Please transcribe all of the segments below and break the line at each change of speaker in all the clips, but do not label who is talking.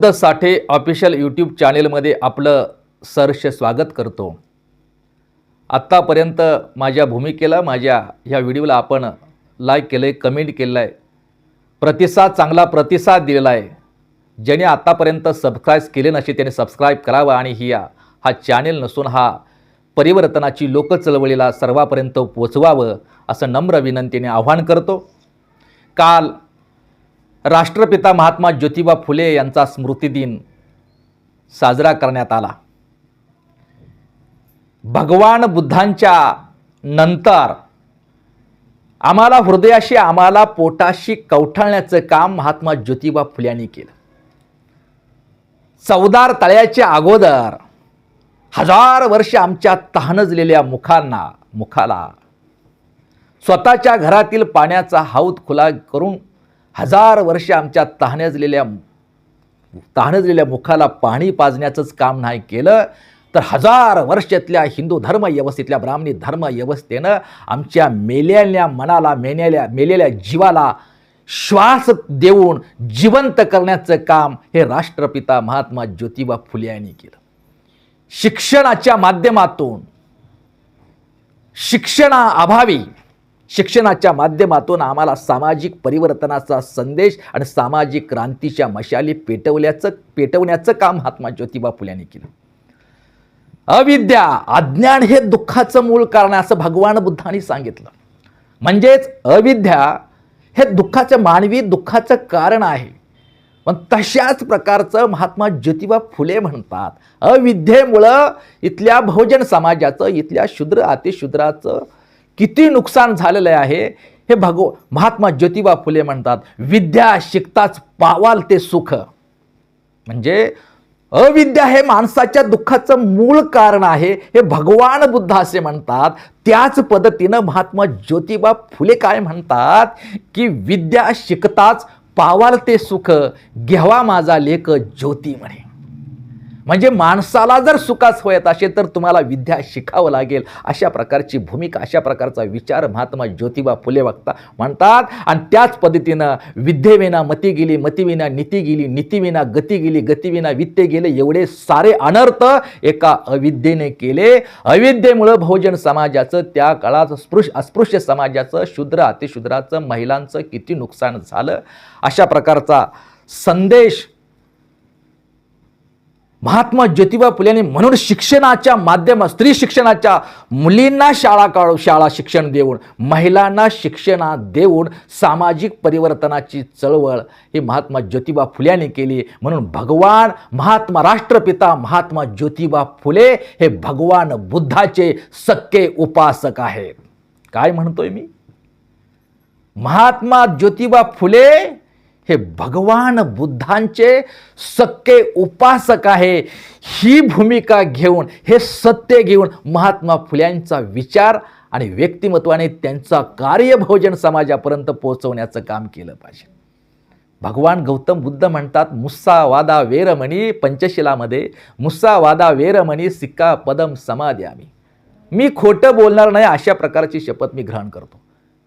The Sathe official YouTube चॅनेलमध्ये आपलं सहर्ष स्वागत करतो. आत्तापर्यंत माझ्या भूमिकेला माझ्या ह्या व्हिडिओला आपण लाईक केलं आहे कमेंट केलं आहे प्रतिसाद चांगला प्रतिसाद दिलेला आहे ज्याने आत्तापर्यंत सबस्क्राईब केले नसे त्याने सबस्क्राईब करावं आणि ही हा चॅनेल नसून हा परिवर्तनाची लोकचळवळीला सर्वापर्यंत पोचवावं असं नम्र विनंतीने आव्हान करतो. काल राष्ट्रपिता महात्मा ज्योतिबा फुले यांचा स्मृतिदिन साजरा करण्यात आला. भगवान बुद्धांच्या नंतर आम्हाला हृदयाशी आम्हाला पोटाशी कवठाळण्याचं काम महात्मा ज्योतिबा फुले यांनी केलं. चौदार तळ्याच्या अगोदर हजार वर्ष आमच्या तहानजलेल्या मुखांना मुखाला स्वतःच्या घरातील पाण्याचा हौद खुला करून हजार वर्ष आमच्या तहानजलेल्या तहानजलेल्या मुखाला पाणी पाजण्याचंच काम नाही केलं तर हजार वर्षातल्या हिंदू धर्म व्यवस्थेतल्या ब्राह्मणी धर्म व्यवस्थेनं आमच्या मेलेल्या मनाला मेलेल्या मेलेल्या जीवाला श्वास देऊन जिवंत करण्याचं काम हे राष्ट्रपिता महात्मा ज्योतिबा फुले यांनी केलं. शिक्षणाच्या माध्यमातून शिक्षणाअभावी शिक्षणाच्या माध्यमातून आम्हाला सामाजिक परिवर्तनाचा संदेश आणि सामाजिक क्रांतीच्या मशाली पेटवल्याचं पेटवण्याचं काम महात्मा ज्योतिबा फुल्याने केलं. अविद्या अज्ञान हे दुःखाचं मूळ कारण असं भगवान बुद्धांनी सांगितलं. म्हणजेच अविद्या हे दुःखाचं मानवी दुःखाचं कारण आहे. पण तशाच प्रकारचं महात्मा ज्योतिबा फुले म्हणतात अविद्येमुळं इथल्या बहुजन समाजाचं इथल्या शूद्र अतिशूद्राचं किती नुकसान झालेलं आहे हे भगव महात्मा ज्योतिबा फुले म्हणतात विद्या शिकताच पावाल ते सुख. म्हणजे अविद्या हे माणसाच्या दुःखाचं मूळ कारण आहे हे भगवान बुद्ध असे म्हणतात. त्याच पद्धतीनं महात्मा ज्योतिबा फुले काय म्हणतात की विद्या शिकताच पावाल ते सुख घ्यावा माझा लेख ज्योती म्हणे. म्हणजे माणसाला जर सुखास होयत असेल तर तुम्हाला विद्या शिकावं लागेल. अशा प्रकारची भूमिका अशा प्रकारचा विचार महात्मा ज्योतिबा फुले वक्ता म्हणतात. आणि त्याच पद्धतीनं विद्येविना मती गेली मतीविना नीती गेली नीतीविना गती गेली गतीविना वित्ते गेले एवढे सारे अनर्थ एका अविद्येने केले. अविद्येमुळं बहुजन समाजाचं त्या काळात स्पृश अस्पृश्य समाजाचं शूद्र अतिशूद्राचं महिलांचं किती नुकसान झालं? अशा प्रकारचा संदेश महात्मा ज्योतिबा फुलेंनी म्हणून शिक्षणाच्या माध्यमात स्त्री शिक्षणाच्या मुलींना शाळा काढू शाळा शिक्षण देऊन महिलांना शिक्षणा देऊन सामाजिक परिवर्तनाची चळवळ ही महात्मा ज्योतिबा फुल्यांनी केली. म्हणून भगवान महात्मा राष्ट्रपिता महात्मा ज्योतिबा फुले हे भगवान बुद्धाचे सक्के उपासक आहेत. काय म्हणतोय मी? महात्मा ज्योतिबा फुले हे भगवान बुद्धांचे सक्के उपासक आहे. ही भूमिका घेऊन हे सत्य घेऊन महात्मा फुल्यांचा विचार आणि व्यक्तिमत्वाने त्यांचा कार्यभोजन समाजापर्यंत पोहोचवण्याचं काम केलं पाहिजे. भगवान गौतम बुद्ध म्हणतात मुस्सा वादा वेरमणी पंचशिलामध्ये मुस्सा वादा वेरमणी सिक्का पदम समाध्यामी. मी खोटं बोलणार नाही अशा प्रकारची शपथ मी ग्रहण करतो.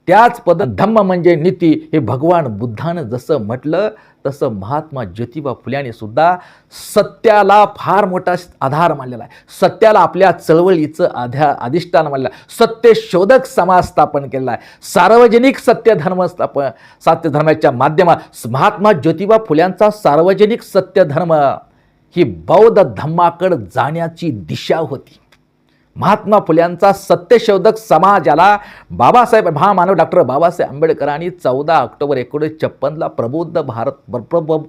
त्याच पद धम्म म्हणजे नीती हे भगवान बुद्धानं जसं म्हटलं तसं महात्मा ज्योतिबा फुल्याने सुद्धा सत्याला फार मोठा आधार मानलेला आहे. सत्याला आपल्या चळवळीचं आध्या अधिष्ठान मानलेलं आहे. सत्य शोधक समाज स्थापन केलेला आहे. सार्वजनिक सत्य धर्म स्थापन सत्य धर्माच्या माध्यमात महात्मा ज्योतिबा फुल्यांचा सार्वजनिक सत्य धर्म ही बौद्ध धम्माकडे जाण्याची दिशा होती. महात्मा फुल्यांचा सत्यशोधक समाजाला बाबासाहेब महामानव डॉक्टर बाबासाहेब आंबेडकरांनी चौदा ऑक्टोबर एकोणीसशे छप्पनला प्रबुद्ध भारत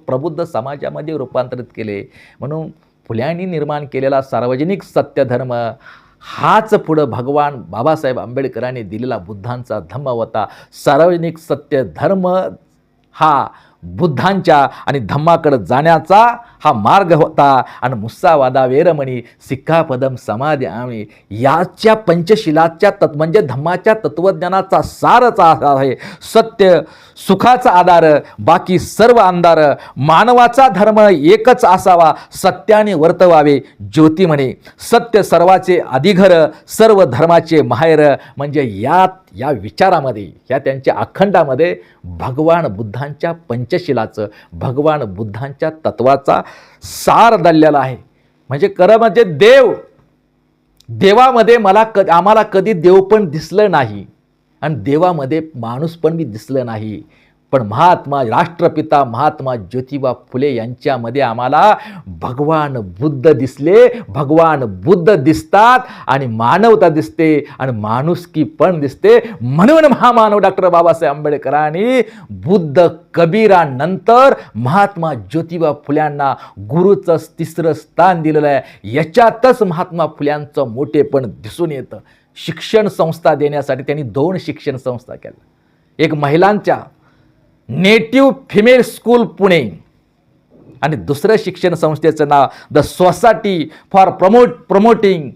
प्रबुद्ध समाजामध्ये रूपांतरित केले. म्हणून फुल्यांनी निर्माण केलेला सार्वजनिक सत्यधर्म हाच पुढं भगवान बाबासाहेब आंबेडकरांनी दिलेला बुद्धांचा धम्म होता. सार्वजनिक सत्य धर्म हा बुद्धांच्या आणि धम्माकडं जाण्याचा हा मार्ग होता. आणि मुस्सावादा वेरमणी सिक्कापदम समाधी आणि याच्या पंचशिलाच्या तत् म्हणजे धम्माच्या तत्त्वज्ञानाचा सारच आहे. सत्य सुखाचा आधार बाकी सर्व अंधार मानवाचा धर्म एकच असावा सत्याने वर्तवावे ज्योती म्हणे सत्य सर्वाचे अधिघर सर्व धर्माचे माहेर म्हणजे यात या विचारामध्ये या त्यांच्या अखंडामध्ये भगवान बुद्धांच्या पंचशिलाचं भगवान बुद्धांच्या तत्वाचा सार दडलेला आहे. म्हणजे खरं म्हणजे देव देवामध्ये मला क आम्हाला कधी देव पण दिसलं नाही. आणि देवामध्ये माणूस पण मी दिसलं नाही. पण महात्मा राष्ट्रपिता महात्मा ज्योतिबा फुले यांच्यामध्ये आम्हाला भगवान बुद्ध दिसले. भगवान बुद्ध दिसतात आणि मानवता दिसते आणि माणुसकी पण दिसते. म्हणून महामानव डॉक्टर बाबासाहेब आंबेडकरांनी बुद्ध कबीरानंतर महात्मा ज्योतिबा फुल्यांना गुरुचं तिसरं स्थान दिलेलं आहे. याच्यातच महात्मा फुल्यांचं मोठेपण दिसून येतं. शिक्षण संस्था देण्यासाठी त्यांनी दोन शिक्षण संस्था केल्या. एक महिलांच्या नेटिव्ह फिमेल स्कूल पुणे. आणि दुसरं शिक्षण संस्थेचं नाव the society for promote promoting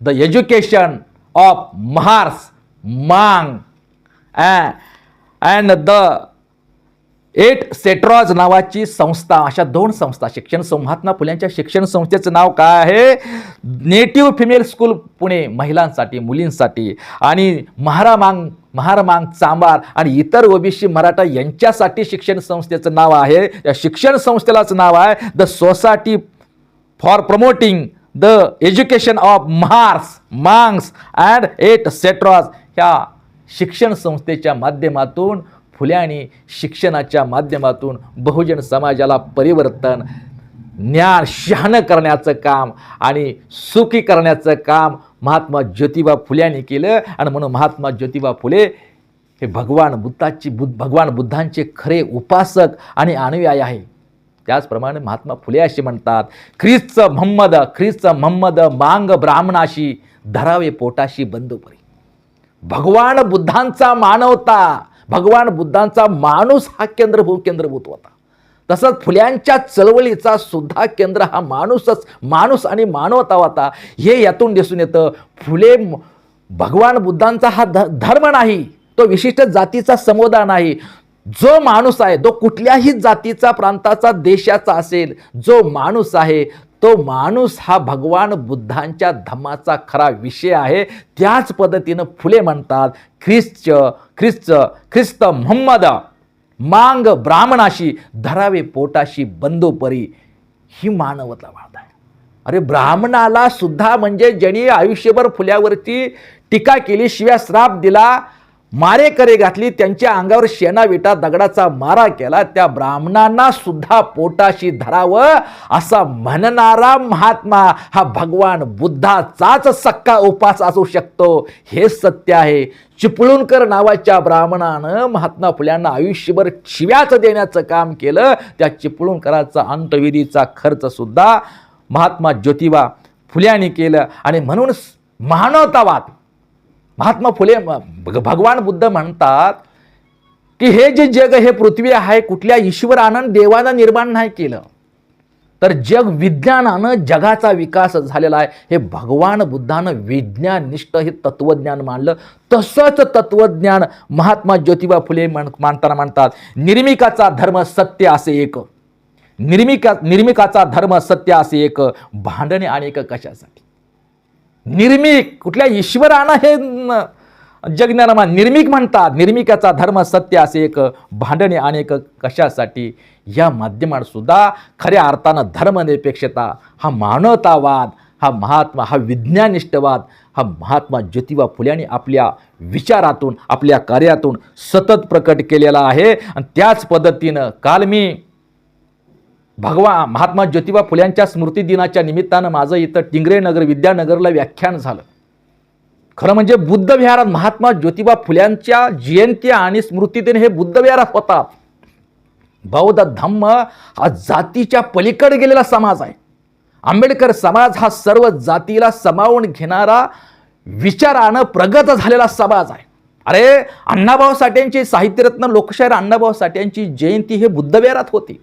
the education of Mahars Mang and the eight सेट्रॉज नावाची संस्था अशा दोन संस्था शिक्षण महात्मा फुल्यांच्या शिक्षण संस्थेचं नाव काय आहे? नेटिव्ह फिमेल स्कूल पुणे महिलांसाठी मुलींसाठी. आणि महारामांग महारमांग चांबार आणि इतर ओबीसी मराठा यांच्यासाठी शिक्षण संस्थेचं नाव आहे. या शिक्षण संस्थेलाच नाव आहे the society for promoting the education of Mahars Mangs and et cetera ह्या शिक्षण संस्थेच्या माध्यमातून फुल्यानी शिक्षणाच्या माध्यमातून बहुजन समाजाला परिवर्तन ज्ञान शहाणं करण्याचं काम आणि सुखी करण्याचं काम महात्मा ज्योतिबा फुल्यांनी केलं. आणि म्हणून महात्मा ज्योतिबा फुले हे भगवान बुद्धाची बुद्ध भगवान बुद्धांचे खरे उपासक आणि अनुयायी आहे. त्याचप्रमाणे महात्मा फुले असे म्हणतात ख्रिस्त मोहम्मद ख्रिस्त मोहम्मद मांग ब्राह्मणाशी धरावे पोटाशी बंदोपरी भगवान बुद्धांचा मानवता भगवान बुद्धांचा माणूस हा केंद्रभूत केंद्रभूत होता. तसंच फुल्यांच्या चळवळीचा सुद्धा केंद्र हा माणूसच माणूस आणि मानवता होता. हे यातून दिसून येतं फुले भगवान बुद्धांचा हा ध धर्म नाही तो विशिष्ट जातीचा समुदाय नाही. जो माणूस आहे तो कुठल्याही जातीचा प्रांताचा देशाचा असेल जो माणूस आहे तो माणूस हा भगवान बुद्धांच्या धम्माचा खरा विषय आहे. त्याच पद्धतीनं फुले म्हणतात ख्रिस्त ख्रिस्त ख्रिस्त मोहम्मद. मांग ब्राह्मणाशी धरावे पोटाशी बंदोपरी ही मानवतावाद आहे अरे ब्राह्मणाला सुद्धा म्हणजे ज्यांनी आयुष्यभर फुल्यावरती टीका केली शिव्या श्राप दिला मारेकरे घातली त्यांच्या अंगावर शेणाविटा दगडाचा मारा केला त्या ब्राह्मणांना सुद्धा पोटाशी धरावं असा म्हणणारा महात्मा हा भगवान बुद्धाचाच सक्का उपास असू शकतो. हे सत्य आहे. चिपळूणकर नावाच्या ब्राह्मणानं महात्मा फुल्यांना आयुष्यभर शिव्याचं देण्याचं काम केलं. त्या चिपळूणकराचा अंतविधीचा खर्च सुद्धा महात्मा ज्योतिबा फुल्यांनी केलं. आणि म्हणून मानवतावाद महात्मा फुले भगवान बुद्ध म्हणतात की हे जे जग हे पृथ्वी आहे कुठल्या ईश्वरानं देवानं निर्माण नाही केलं. तर जग विज्ञानानं जगाचा विकास झालेला आहे. हे भगवान बुद्धानं विज्ञाननिष्ठ हे तत्वज्ञान मानलं तसंच तत्वज्ञान महात्मा ज्योतिबा फुले म्हण मानताना मानतात निर्मिकाचा धर्म सत्य असे एक. निर्मिका निर्मिकाचा धर्म सत्य असे एक. भांडणे आणि एक कशासाठी? निर्मिक कुठल्या ईश्वरानं हे न- निर्मिक म्हणतात. निर्मिकाचा धर्म सत्य असे एक भांडणे आणि एक कशासाठी? या माध्यमातसुद्धा खऱ्या अर्थानं धर्मनिरपेक्षता हा मानवतावाद हा महात्मा हा विज्ञानिष्ठवाद हा महात्मा ज्योतिबा फुल्यांनी आपल्या विचारातून आपल्या कार्यातून सतत प्रकट केलेला आहे. आणि त्याच पद्धतीनं काल मी भगवा महात्मा ज्योतिबा फुल्यांच्या स्मृती दिनाच्या निमित्तानं माझं इथं टिंगरे नगर विद्यानगरला व्याख्यान झालं. खरं म्हणजे बुद्ध विहारात महात्मा ज्योतिबा फुल्यांच्या जयंती आणि स्मृतीदिन हे बुद्ध विहारात बौद्ध धम्म हा जातीच्या पलीकडे गेलेला समाज आहे. आंबेडकर समाज हा सर्व जातीला समावून घेणारा विचारानं प्रगत झालेला समाज आहे. अरे अण्णाभाऊ साठ्यांची साहित्यरत्न लोकशाहीर अण्णाभाऊ साठ्यांची जयंती हे बुद्धविहारात होती.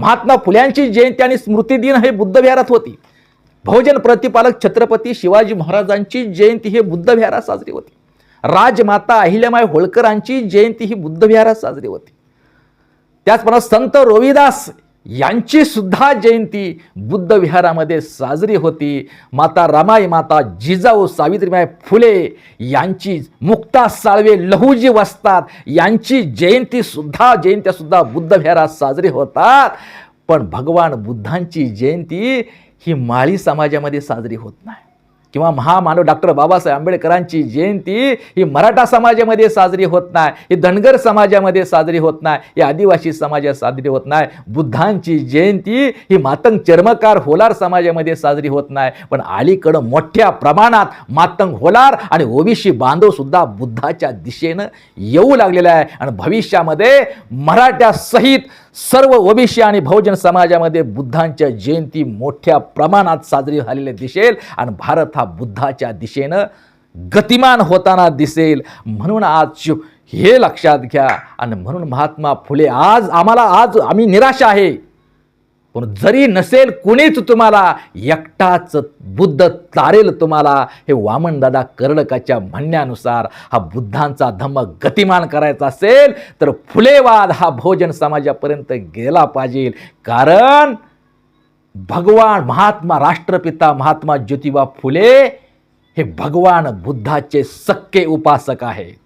महात्मा फुल्यांची जयंती आणि स्मृतिदिन हे बुद्धविहारात होती. बहुजन प्रतिपालक छत्रपती शिवाजी महाराजांची जयंती हे बुद्ध विहारात साजरी होती. राजमाता अहिल्यामाई होळकरांची जयंती ही बुद्ध विहारात साजरी होती. त्याचप्रमाणे संत रोविदास यांची सुद्धा जयंती बुद्ध विहारामध्ये साजरी होती. माता रमाई माता जिजाऊ सावित्रीबाई फुले यांची मुक्ता साळवे लहूजी वसतात यांची जयंती सुद्धा जयंत्या सुद्धा बुद्ध विहारात साजरी होतात. पण भगवान बुद्धांची जयंती ही माळी समाजामध्ये साजरी होत नाही. किंवा महामानव डॉक्टर बाबासाहेब आंबेडकरांची जयंती ही मराठा समाजामध्ये साजरी होत नाही ही धनगर समाजामध्ये साजरी होत नाही ही आदिवासी समाजात साजरी होत नाही. बुद्धांची जयंती ही मातंग चर्मकार होलार समाजामध्ये साजरी होत नाही. पण अलीकडं मोठ्या प्रमाणात मातंग होलार आणि ओबीसी बांधवसुद्धा बुद्धाच्या दिशेनं येऊ लागलेला आहे. आणि भविष्यामध्ये मराठ्यासहित सर्व ओबीसी आणि बहुजन समाजामध्ये बुद्धांच्या जयंती मोठ्या प्रमाणात साजरी झालेली दिसेल आणि भारत हा बुद्धाच्या दिशेनं गतिमान होताना दिसेल. म्हणून आज हे लक्षात घ्या आणि म्हणून महात्मा फुले आज आम्हाला आज आम्ही निराश आहे. पण जरी नसेल कुणीच तुम्हाला एकटाच बुद्ध तारेल तुम्हाला. हे वामनदादा कर्डकाच्या म्हणण्यानुसार हा बुद्धांचा धम्म गतिमान करायचा असेल तर फुलेवाद हा भोजन समाजापर्यंत गेला पाहिजे. कारण भगवान महात्मा राष्ट्रपिता महात्मा ज्योतिबा फुले हे भगवान बुद्धाचे सक्के उपासक आहेत.